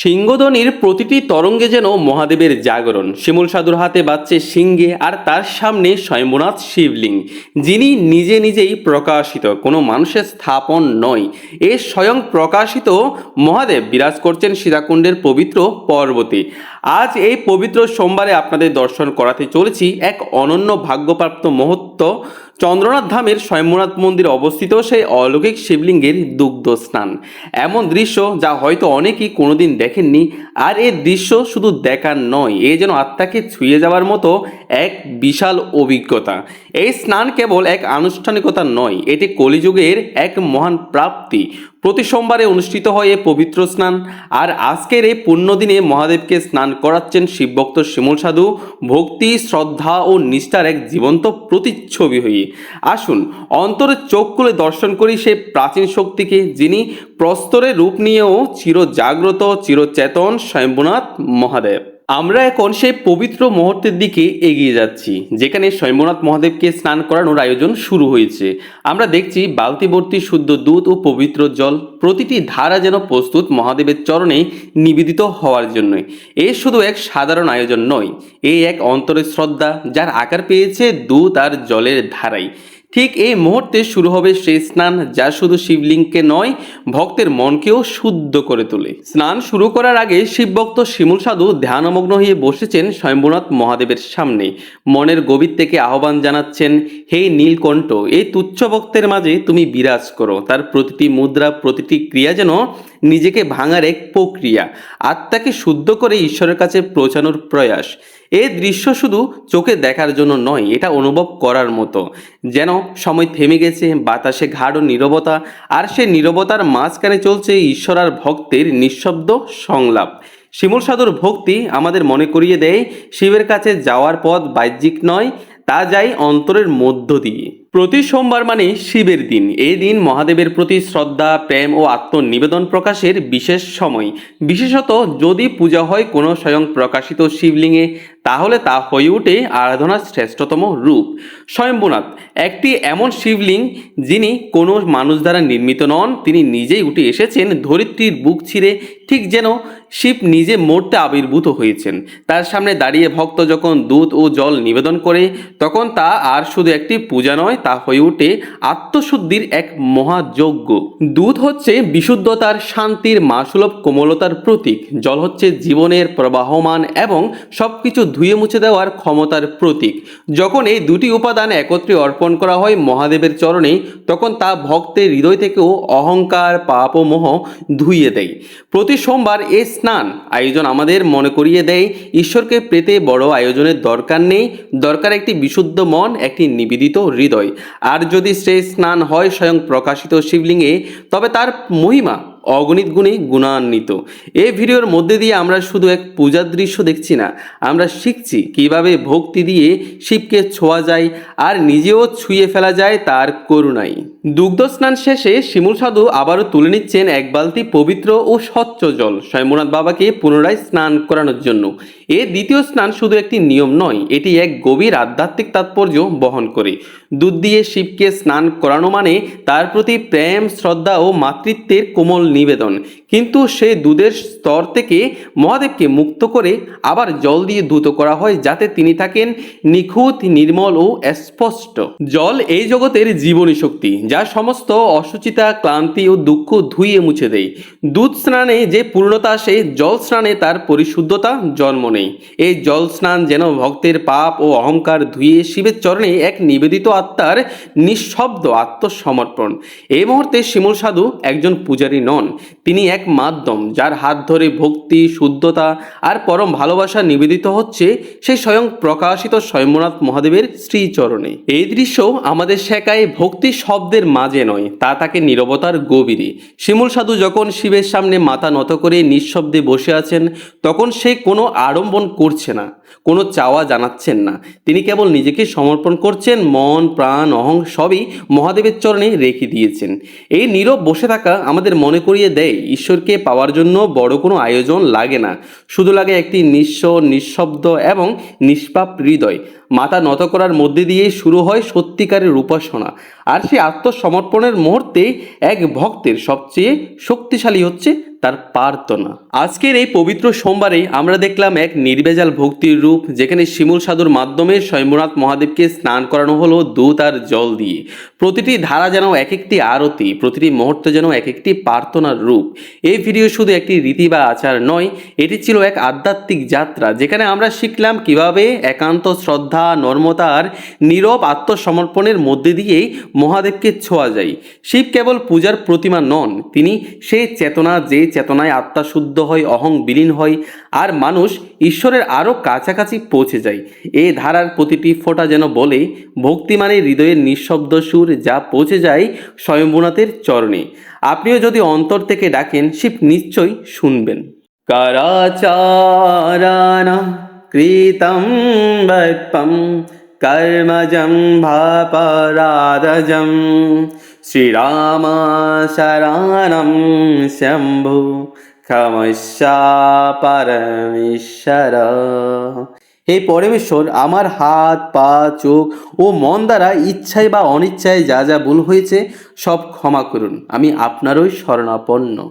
সিংহধ্বনির প্রতিটি তরঙ্গে যেন মহাদেবের জাগরণ। শিমুল সাধুর হাতে বাজছে সিংহে আর তার সামনে স্বয়ম্ভনাথ শিবলিঙ্গ যিনি নিজে নিজেই প্রকাশিত, কোনো মানুষের স্থাপন নয়। এ স্বয়ং প্রকাশিত মহাদেব বিরাজ করছেন সীতাকুণ্ডের পবিত্র পর্বতে। আজ এই পবিত্র সোমবারে আপনাদের দর্শন করাতে চলেছি এক অনন্য ভাগ্যপ্রাপ্ত মুহূর্ত চন্দ্রনাথ ধামের স্বয়ম্ভনাথ মন্দির অবস্থিত সেই অলৌকিক শিবলিঙ্গের দুগ্ধ স্নান। এমন দৃশ্য যা হয়তো অনেকেই কোনোদিন দেখেননি। আর এই দৃশ্য শুধু দেখার নয়, এ যেন আত্মাকে ছুঁয়ে যাওয়ার মতো এক বিশাল অভিজ্ঞতা। এই স্নান কেবল এক আনুষ্ঠানিকতা নয়, এটি কলিযুগের এক মহান প্রাপ্তি। প্রতি সোমবারে অনুষ্ঠিত হয় এ পবিত্র স্নান, আর আজকের এই পুণ্যদিনে মহাদেবকে স্নান করাচ্ছেন শিবভক্ত শিমুল সাধু। ভক্তি, শ্রদ্ধা ও নিষ্ঠার এক জীবন্ত প্রতিচ্ছবি হয়ে আসুন, অন্তরে চোখ খুলে দর্শন করি সেই প্রাচীন শক্তিকে, যিনি প্রস্তরের রূপ নিয়েও চির জাগ্রত চিরচেতন স্বয়ম্ভনাথ মহাদেব। আমরা এখন সেই পবিত্র মুহূর্তের দিকে এগিয়ে যাচ্ছি, যেখানে স্বয়ম্ভনাথ মহাদেবকে স্নান করানোর আয়োজন শুরু হয়েছে। আমরা দেখছি বালতি ভর্তি শুদ্ধ দুধ ও পবিত্র জল প্রতিটি ধারা যেন প্রস্তুত মহাদেবের চরণে নিবেদিত হওয়ার জন্য। এ শুধু এক সাধারণ আয়োজন নয় এই এক অন্তরের শ্রদ্ধা, যার আকার পেয়েছে দুধ আর জলের ধারাই। ঠিক এই মুহূর্তে শুরু হবে সেই স্নান, যা শুধু শিবলিঙ্গকে নয়, ভক্তের মনকেও শুদ্ধ করে তোলে। স্নান শুরু করার আগে শিবভক্ত শিমুল সাধু ধ্যানমগ্ন হয়ে বসেছেন স্বয়ম্ভনাথ মহাদেবের সামনে। মনের গভীর থেকে আহ্বান জানাচ্ছেন, হে নীলকণ্ঠ এই তুচ্ছ ভক্তের মাঝে তুমি বিরাজ করো। তার প্রতিটি মুদ্রা, প্রতিটি ক্রিয়া যেন নিজেকে ভাঙার এক প্রক্রিয়া। আত্মাকে শুদ্ধ করে ঈশ্বরের কাছে পৌঁছানোর প্রয়াস। এই দৃশ্য শুধু চোখে দেখার জন্য নয়, এটা অনুভব করার মতো। যেন সময় থেমে গেছে, বাতাসে ঘাড় ও নীরবতা, আর সে নীরবতার মাঝখানে চলছে ঈশ্বর আর ভক্তের নিঃশব্দ সংলাপ। শিমুল সাধুর ভক্তি আমাদের মনে করিয়ে দেয়, শিবের কাছে যাওয়ার পথ বাহ্যিক নয়, তা যায় অন্তরের মধ্য দিয়ে। প্রতি সোমবার মানে শিবের দিন। এই দিন মহাদেবের প্রতি শ্রদ্ধা, প্রেম ও আত্মনিবেদন প্রকাশের বিশেষ সময়। বিশেষত যদি পূজা হয় কোনো স্বয়ং প্রকাশিত শিবলিঙ্গে, তাহলে তা হয়ে ওঠে আরাধনার শ্রেষ্ঠতম রূপ। স্বয়ম্ভনাথ, একটি এমন শিবলিঙ্গ যিনি কোনো মানুষ দ্বারা নির্মিত নন, তিনি নিজেই উঠে এসেছেন ধরিত্রীর বুক ছিঁড়ে, ঠিক যেন শিব নিজে মরতে আবির্ভূত হয়েছেন। তার সামনে দাঁড়িয়ে ভক্ত যখন দুধ ও জল নিবেদন করে, তখন তা আর শুধু একটি পূজা নয় তা হয়ে ওঠে আত্মশুদ্ধির এক মহাযজ্ঞ। দুধ হচ্ছে বিশুদ্ধতার শান্তির মাসুলভ কোমলতার প্রতীক। জল হচ্ছে জীবনের প্রবাহমান এবং সবকিছু ধুয়ে মুছে দেওয়ার ক্ষমতার প্রতীক। যখন এই দুটি উপাদান একত্রে অর্পণ করা হয় মহাদেবের চরণে, তখন তা ভক্তের হৃদয় থেকেও অহংকার, পাপ ও মোহ ধুইয়ে দেয়। প্রতি সোমবার এই স্নান আয়োজন আমাদের মনে করিয়ে দেয়, ঈশ্বরকে পেতে বড় আয়োজনের দরকার নেই। দরকার একটি বিশুদ্ধ মন, একটি নিবেদিত হৃদয়। আর যদি সেই স্নান হয় স্বয়ং প্রকাশিত শিবলিঙ্গে, তবে তার মহিমা অগণিত গুণে গুণান্বিত। এই ভিডিওর মধ্যে দিয়ে আমরা শুধু এক পূজার দৃশ্য দেখছি না, আমরা শিখছি কীভাবে ভক্তি দিয়ে শিবকে ছোঁয়া যায় আর নিজেও ছুঁয়ে ফেলা যায় তার করুণাই। দুগ্ধ স্নান শেষে শিমুল সাধু আবারও তুলে নিচ্ছেন এক বালতি পবিত্র ও স্বচ্ছ জল। স্বয়ংনাথ বাবাকে পুনরায় স্নান করানোর জন্য। এ দ্বিতীয় স্নান শুধু একটি নিয়ম নয়, এটি এক গভীর আধ্যাত্মিক তাৎপর্য বহন করে। দুধ দিয়ে শিবকে স্নান করানো মানে তার প্রতি প্রেম, শ্রদ্ধা ও মাতৃত্বের কোমল নিবেদন। কিন্তু সেই দুধের স্তর থেকে মহাদেবকে মুক্ত করে আবার জল দিয়ে ধুত করা হয় যাতে তিনি থাকেন নিখুঁত, নির্মল ও স্পষ্ট। জল এই জগতের জীবনী শক্তি, যা সমস্ত অসুচিতা, ক্লান্তি ও দুঃখ ধুইয়ে মুছে দেয়। দুধ স্নানে যে পূর্ণতা আসে, জল স্নানে তার পরিশুদ্ধতা জন্ম নেই। এই জল স্নান যেন ভক্তের পাপ ও অহংকার ধুয়ে শিবের চরণে এক নিবেদিত আত্মার নিঃশব্দ আত্মসমর্পণ। এই মুহূর্তে শিমুল সাধু একজন পূজারী নন। তিনি এক মাধ্যম, যার হাত ধরে ভক্তি, শুদ্ধতা আর পরম ভালোবাসা নিবেদিত হচ্ছে সেই স্বয়ং প্রকাশিত স্বয়ম্ভনাথ মহাদেবের শ্রীচরণে। এই দৃশ্য আমাদের শেখায় ভক্তি শব্দের মাঝে নয়, তা তাকে নীরবতার গভীরে। শিমুল সাধু যখন শিবের সামনে মাথা নত করে নিঃশব্দে বসে আছেন, তখন সে কোনো আড়ম্বন করছে না, কোনো চাওয়া জানাচ্ছেন না। তিনি কেবল নিজেকে সমর্পণ করছেন, মন, প্রাণ, অহং সবই মহাদেবের চরণে রেখে দিয়েছেন। এই নীরব বসে থাকা আমাদের মনে করিয়ে দেয়, ঈশ্বরকে পাওয়ার জন্য বড় কোনো আয়োজন লাগে না। শুধু লাগে একটি নিঃস্ব, নিঃশব্দ এবং নিষ্পাপ হৃদয়। মাথা নত করার মধ্যে দিয়ে শুরু হয় সত্যিকারের উপাসনা। আর সেই আত্মসমর্পণের মুহূর্তে এক ভক্তের সবচেয়ে শক্তিশালী হচ্ছে তার প্রার্থনা। আজকের এই পবিত্র সোমবারে আমরা দেখলাম এক নির্ভেজাল ভক্তির রূপ, যেখানে শিমুল সাধুর মাধ্যমে স্বয়ম্ভনাথ মহাদেবকে স্নান করানো হলো দুধ আর জল দিয়ে। প্রতিটি ধারা যেন এক একটি আরতি, প্রতিটি মুহূর্ত যেন এক একটি প্রার্থনার রূপ। এই ভিডিও শুধু একটি রীতি বা আচার নয়, এটি ছিল এক আধ্যাত্মিক যাত্রা, যেখানে আমরা শিখলাম কীভাবে একান্ত শ্রদ্ধা, নর্মতা আর নীরব আত্মসমর্পণের মধ্যে দিয়েই মহাদেবকে ছোঁয়া যায়। শিব কেবল পূজার প্রতিমা নন, তিনি সেই চেতনা, যে চেতনায় আত্মা শুদ্ধ হয়, অহং বিলীন হয় আর মানুষ ঈশ্বরের আরও কাছাকাছি পৌঁছে যায়। এই ধারার প্রতিটি ফোঁটা যেন বলে, ভক্তি মানে হৃদয়ের নিঃশব্দ সুর যা পৌঁছে যায় স্বয়ম্ভুনাথের চরণে। আপনিও যদি অন্তর থেকে ডাকেন, শিব নিশ্চয়ই শুনবেন। কারাচারাণাম কৃতম ভাপরাধজম শ্রীরাম শরণম শম্ভু ক্ষমস্যা হে পরমেশ্বর, আমার হাত, পা, চোখ ও মন দ্বারা ইচ্ছায় বা অনিচ্ছায় যা যা ভুল হয়েছে সব ক্ষমা করুন, আমি আপনারই শরণাপন্ন।